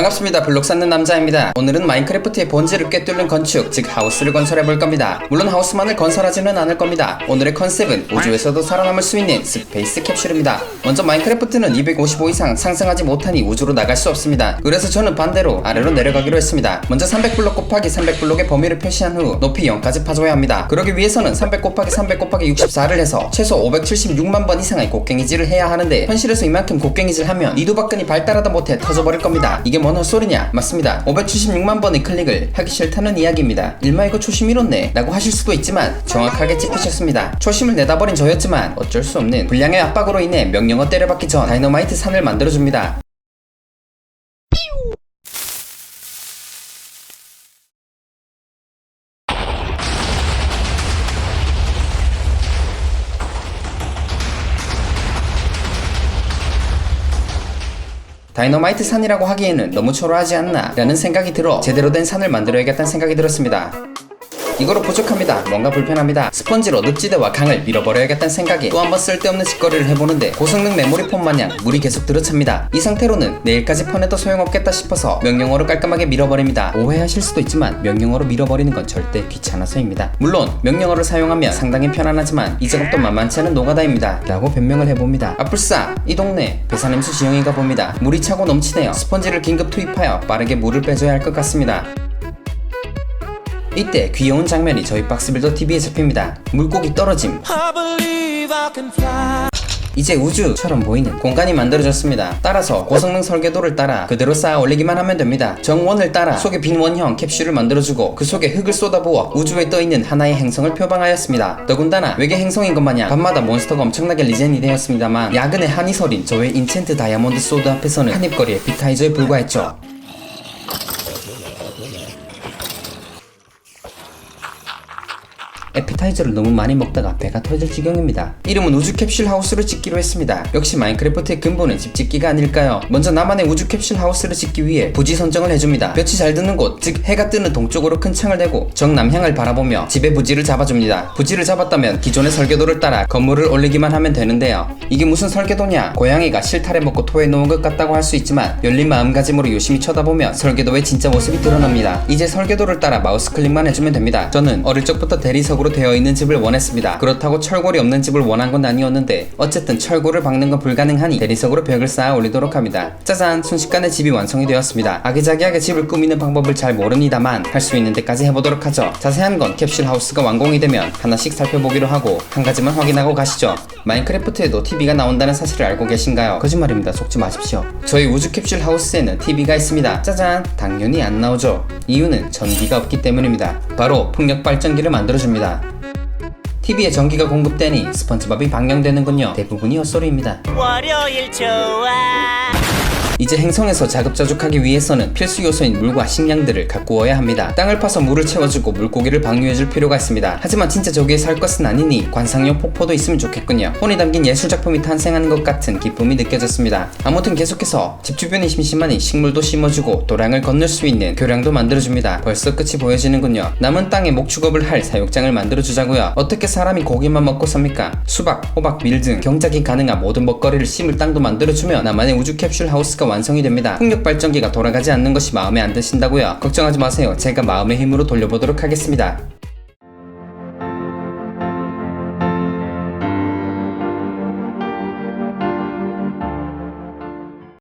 반갑습니다. 블록 쌓는 남자입니다. 오늘은 마인크래프트의 본질을 꿰뚫는 건축, 즉 하우스를 건설해 볼 겁니다. 물론 하우스만을 건설하지는 않을 겁니다. 오늘의 컨셉은 우주에서도 살아남을 수 있는 스페이스 캡슐입니다. 먼저 마인크래프트는 255 이상 상승하지 못하니 우주로 나갈 수 없습니다. 그래서 저는 반대로 아래로 내려가기로 했습니다. 먼저 300블록 곱하기 300블록의 범위를 표시한 후 높이 0까지 파줘야 합니다. 그러기 위해서는 300 곱하기 300 곱하기 64를 해서 최소 576만 번 이상의 곡괭이질을 해야 하는데 현실에서 이만큼 곡괭이질 하면 이두박근이 발달하다 못해 터져버릴 겁니다. 이게 뭔 헛소리냐? 맞습니다. 576만 번의 클릭을 하기 싫다는 이야기입니다. 일마 이거 초심 잃었네 라고 하실 수도 있지만 정확하게 짚으셨습니다. 초심을 내다버린 저였지만 어쩔 수 없는 불량의 압박으로 인해 명령어 때려박기 전 다이너마이트 산을 만들어줍니다. 다이너마이트 산이라고 하기에는 너무 초라하지 않나 라는 생각이 들어 제대로 된 산을 만들어야겠다는 생각이 들었습니다. 이거로 부족합니다. 뭔가 불편합니다. 스펀지로 늪지대와 강을 밀어버려야겠다는 생각에 또 한 번 쓸데없는 짓거리를 해보는데 고성능 메모리 폼 마냥 물이 계속 들어찹니다. 이 상태로는 내일까지 퍼내도 소용없겠다 싶어서 명령어로 깔끔하게 밀어버립니다. 오해하실 수도 있지만 명령어로 밀어버리는 건 절대 귀찮아서입니다. 물론 명령어를 사용하면 상당히 편안하지만 이 작업도 만만치 않은 노가다입니다. 라고 변명을 해봅니다. 아뿔싸 이 동네 배산임수 지형인가 봅니다. 물이 차고 넘치네요. 스펀지를 긴급 투입하여 빠르게 물을 빼줘야 할 것 같습니다. 이때 귀여운 장면이 저희 박스빌더 TV에 잡힙니다. 물고기 떨어짐. 이제 우주처럼 보이는 공간이 만들어졌습니다. 따라서 고성능 설계도를 따라 그대로 쌓아 올리기만 하면 됩니다. 정원을 따라 속에 빈 원형 캡슐을 만들어주고 그 속에 흙을 쏟아부어 우주에 떠있는 하나의 행성을 표방하였습니다. 더군다나 외계 행성인 것 마냥 밤마다 몬스터가 엄청나게 리젠이 되었습니다만 야근의 한이 서린 저의 인챈트 다이아몬드 소드 앞에서는 한입거리의 비타이저에 불과했죠. 에피타이저를 너무 많이 먹다가 배가 터질 지경입니다. 이름은 우주 캡슐 하우스를 짓기로 했습니다. 역시 마인크래프트의 근본은 집 짓기가 아닐까요? 먼저 나만의 우주 캡슐 하우스를 짓기 위해 부지 선정을 해줍니다. 볕이 잘 드는 곳, 즉 해가 뜨는 동쪽으로 큰 창을 대고 정남향을 바라보며 집의 부지를 잡아줍니다. 부지를 잡았다면 기존의 설계도를 따라 건물을 올리기만 하면 되는데요. 이게 무슨 설계도냐? 고양이가 실타래 먹고 토해 놓은 것 같다고 할 수 있지만 열린 마음가짐으로 유심히 쳐다보면 설계도의 진짜 모습이 드러납니다. 이제 설계도를 따라 마우스 클릭만 해주면 됩니다. 저는 어릴 적부터 대리석으로 되어 있는 집을 원했습니다. 그렇다고 철골이 없는 집을 원한 건 아니었는데 어쨌든 철골을 박는 건 불가능하니 대리석으로 벽을 쌓아 올리도록 합니다. 짜잔 순식간에 집이 완성이 되었습니다. 아기자기하게 집을 꾸미는 방법을 잘 모릅니다만 할 수 있는 데까지 해보도록 하죠. 자세한 건 캡슐 하우스가 완공이 되면 하나씩 살펴보기로 하고 한 가지만 확인하고 가시죠. 마인크래프트에도 TV가 나온다는 사실을 알고 계신가요? 거짓말입니다. 속지 마십시오. 저희 우주 캡슐 하우스에는 TV가 있습니다. 짜잔! 당연히 안 나오죠. 이유는 전기가 없기 때문입니다. 바로 풍력 발전기를 만들어줍니다. TV에 전기가 공급되니 스펀지밥이 방영되는군요. 대부분이 헛소리입니다. 월요일 좋아. 이제 행성에서 자급자족하기 위해서는 필수 요소인 물과 식량들을 가꾸어야 합니다. 땅을 파서 물을 채워주고 물고기를 방류해줄 필요가 있습니다. 하지만 진짜 저기에 살 것은 아니니 관상용 폭포도 있으면 좋겠군요. 혼이 담긴 예술작품이 탄생하는 것 같은 기쁨이 느껴졌습니다. 아무튼 계속해서 집 주변이 심심하니 식물도 심어주고 도량을 건널 수 있는 교량도 만들어줍니다. 벌써 끝이 보여지는군요. 남은 땅에 목축업을 할 사육장을 만들어주자고요. 어떻게 사람이 고기만 먹고 삽니까? 수박, 호박, 밀 등 경작이 가능한 모든 먹거리를 심을 땅도 만들어주면 나만의 우주 캡슐 하우스가 완성이 됩니다. 풍력 발전기가 돌아가지 않는 것이 마음에 안 드신다고요? 걱정하지 마세요. 제가 마음의 힘으로 돌려보도록 하겠습니다.